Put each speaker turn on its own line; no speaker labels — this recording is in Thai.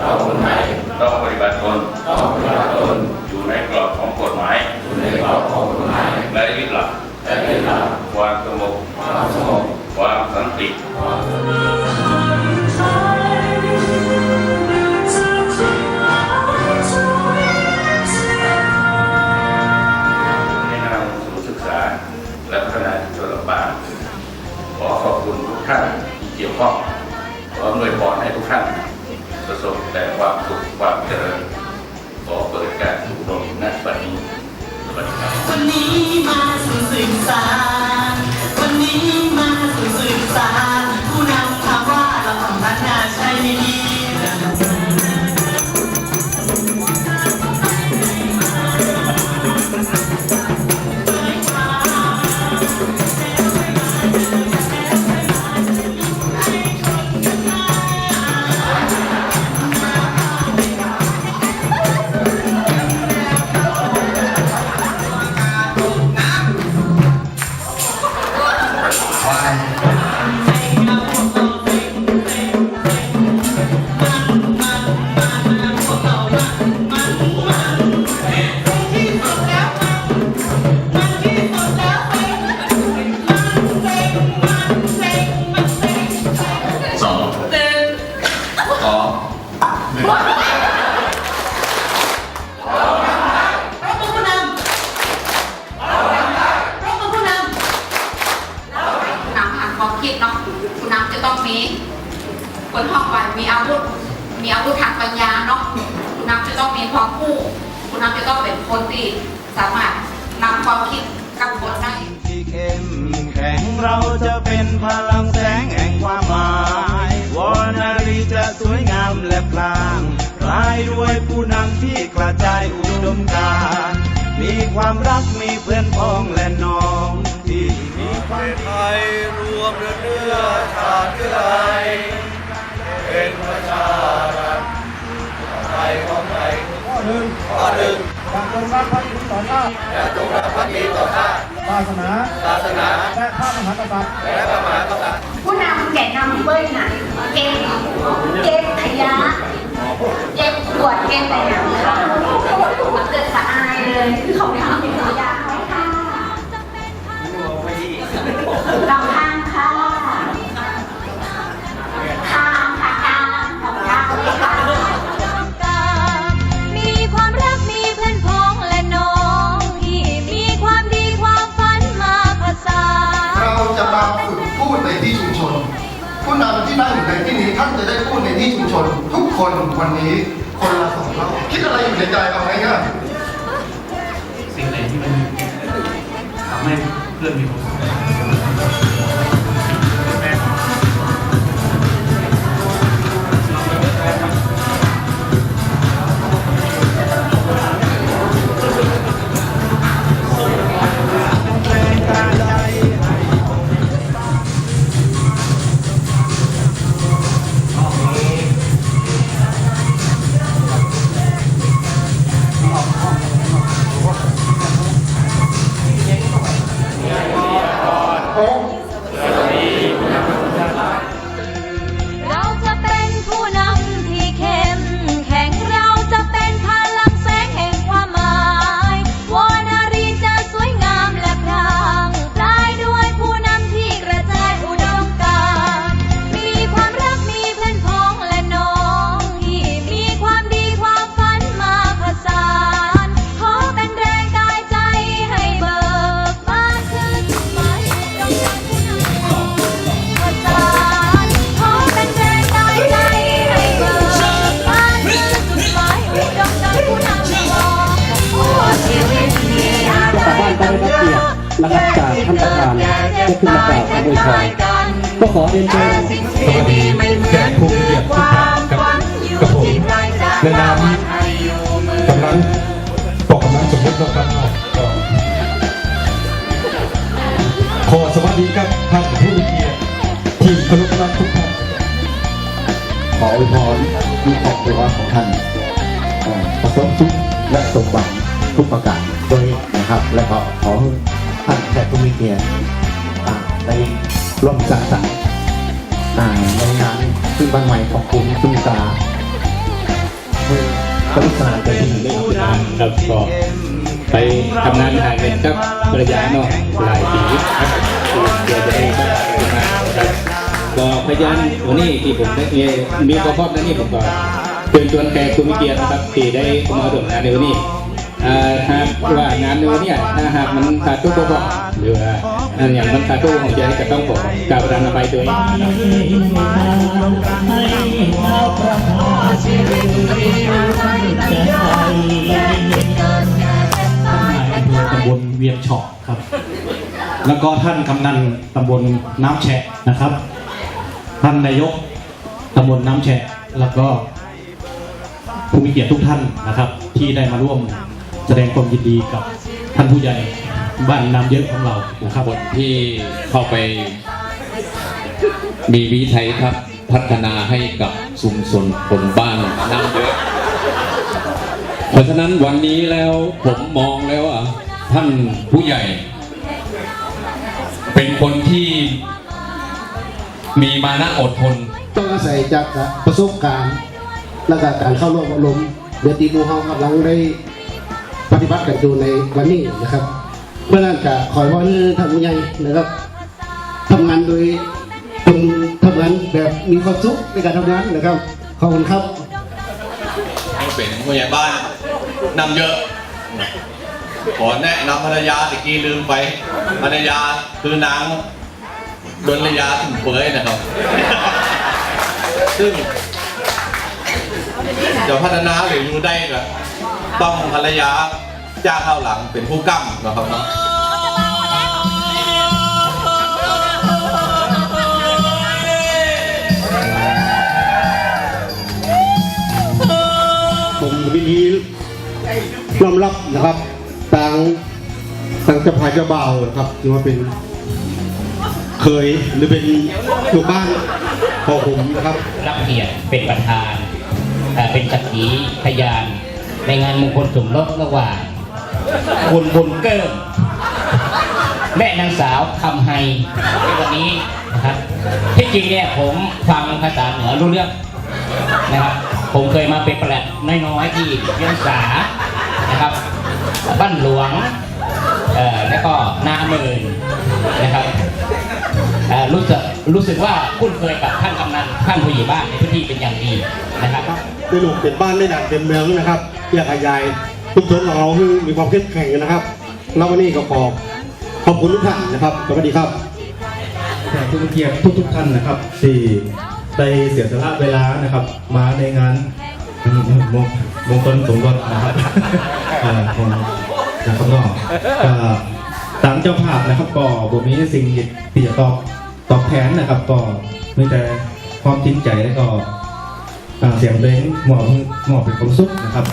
到后面，到后面办公。 สองหนึ่
งรบมือผู้นำรบมือผู้นำ
ทางความคิดเนาะผู้นำจะต้องมีบนห้องไวมีอาวุธ มีอาวุธทางปัญญาเนาะผู้นำจะต้องมีความรู้ผู้นำจะต้องเป็นคนที่สามารถนำความคิดกับคนได้
ที่เข้มแข็งเราจะเป็นพลัง ด้วยผู้นำที่กระจายอุดมการณ์มีความรักมีเพื่อนพ้องและน้องที่มีความไทยรวมเนื้อชาติไทยเป็นประชารัฐไทยของไทยข้อหนึ่งข้อหนึ่ง
จงรักภักดีต่อชาติ
และจงรักภักดีต่อชาติ
ศาสนา
ศาสนา
และพระมหากษัตริย์
และพระมหากษัตริย์
ผู้นำแกะนำเบิ้ลน่ะเก่งเก่งขยะเก่งป วดเก่งแต่หนังมันเกิดสะอายเลย คือเขาทำเป็นขยะไว้ค่ะลำทางค่ะทางค่ะทางของทางเลยค่ะ
มีความรักมีเพื่อนพ้องและน้องที่มีความดีความฝันมาผสาน
เราจะมาฝึกพูดในที่ชุมชน ผู้นำที่นั่งอยู่ในที่นี้ท่านจะได้พูดในที่ชุมชน ทุกคนวันนี้ คนละสองรอบคิดอะไรอยู่ในใจเอาไว้ก็
สิ่งไหนที่มันทำให้เพื่อนมีความสุขา
นได้ขึ้
นมากล่าวอวยพรก็ขอเรียนเชิญ
สวัสดีแขกผู้มีเกียรติทุกท่านกับกับผมในนามกำลัง
บอกกำลังสมมติว่าครับขอสวัสดีครับท่านผู้มีเกียรติที่เคารพรักทุกท่าน
ขออวยพรมีครอบครัวของท่านประสบทุกข์และสมหวังทุกประการด้วยนะครับ และก็ขอท่านแขกผู้มีเกียรติ ได้ร่วมสร้างสรรค์ในงานขึ้นบ้านใหม่ของคุณสุนิสาเพื่อสนุกสนานกันที่นี่ครับ
ครับก็ไปทำงานหาเงินกับภรรยาเนาะหลายปีครับเดี๋
ยวจะได้บ้านครับก็พยานวันนี้ที่ผมได้มีความพร้อมนั้นนี่ผมก็เชิญชวนแขกผู้มีเกียรตินะครับที่ได้มาร่วมงานในวันนี้อ่าหากว่างานในวันนี้ถ้าหากมันขาดตัวบกพร่อหรือว่า อันอย่างมันขาดตัวของใจก็ต้องขอกราบรานอภัยด้วย
ตำบลเวียงเฉาะครับ แล้วก็ท่านกำนันตำบลน้ำแฉะนะครับ ท่านนายกตำบลน้ำแฉะแล้วก็ผู้มีเกียรติทุกท่านนะครับ ที่ได้มาร่วมแสดงความยินดีกับท่านผู้ใหญ่ บ้านน้ำเยอะของเรานะครับ
คนที่เข้าไป มีวิทัยทัศน์พัฒนาให้กับชุมชนคนบ้านน้ำเยอะ เพราะฉะนั้นวันนี้แล้วผมมองแล้วอะท่านผู้ใหญ่ เป็นคนที่มีมานะอดทน
ต้องอาศัยจากประสบการณ์และกการเข้าร่วมอบรมเดือนตีมูเฮากำลังได้ปฏิบัติกันอยู่ในวันนี้นะครับ เพื่อนั้นจะคอยว่านี่ทำยังไงนะครับทำงานโดยตรงทำงานแบบมีความสุขในการทำงานนะครับขอบคุณครับ
เป็นผู้ใหญ่บ้านนำเยอะ ขอแนะนำภรรยาตะกี้ลืมไปภรรยาคือนางดนรยาถึงเฟยนะครับ ซึ่งจะพัฒนาหรืออยู่ได้ก็ต้องภรรยา จ้างเข้าหลังเป็นผู้กั้มนะครับเนาะ
ผมวิธียอมรับนะครับต่างต่างเจะพายเจ้าบ่าวนะครับที่ว่าเป็นเคยหรือเป็นลูกบ้านของผมนะครับ
รับเกียรติเป็นประธานเอ่อเป็นสักขีพยานในงานมงคลสมรสระหว่าง คุณบุญเกิมและนางสาวคำไฮในวันนี้นะครับที่จริงเนี่ยผมฟังภาษาเหนือรู้เรื่องนะครับผมเคยมาเป็นประหลัดน้อยๆที่เวียงสานะครับ บ้านหลวงเอ่อแล้วก็นาเมินนะครับเอ่อรู้สึกรู้สึกว่าคุ้นเคยกับท่านกำนันท่านผู้ใหญ่บ้านในพื้นที่เป็นอย่างดีนะครับ
เป็นหลุมเป็นบ้านไม่หนักเป็นเมืองนะครับอยากขยาย ทุกชนของเราให้มีความเข้มแข็งนะครับแล้ววันนี้ก็ขอขอบคุณทุกท่านนะครับสวัสดีครับ
แขกผู้เกียรติทุกๆท่านนะครับที่ได้เสียสละเวลานะครับ มาในงานมงมงคลสมรสนะครับเอ่อของนะครับก็ก็ตามเจ้าภาพนะครับก็บ่มีสิ่งที่จะตอบตอบแทนนะครับ ก็มีแต่ความจริงใจและก็อ่าเสียงเพลงหมอบหมอบเป็นความสุขนะครับ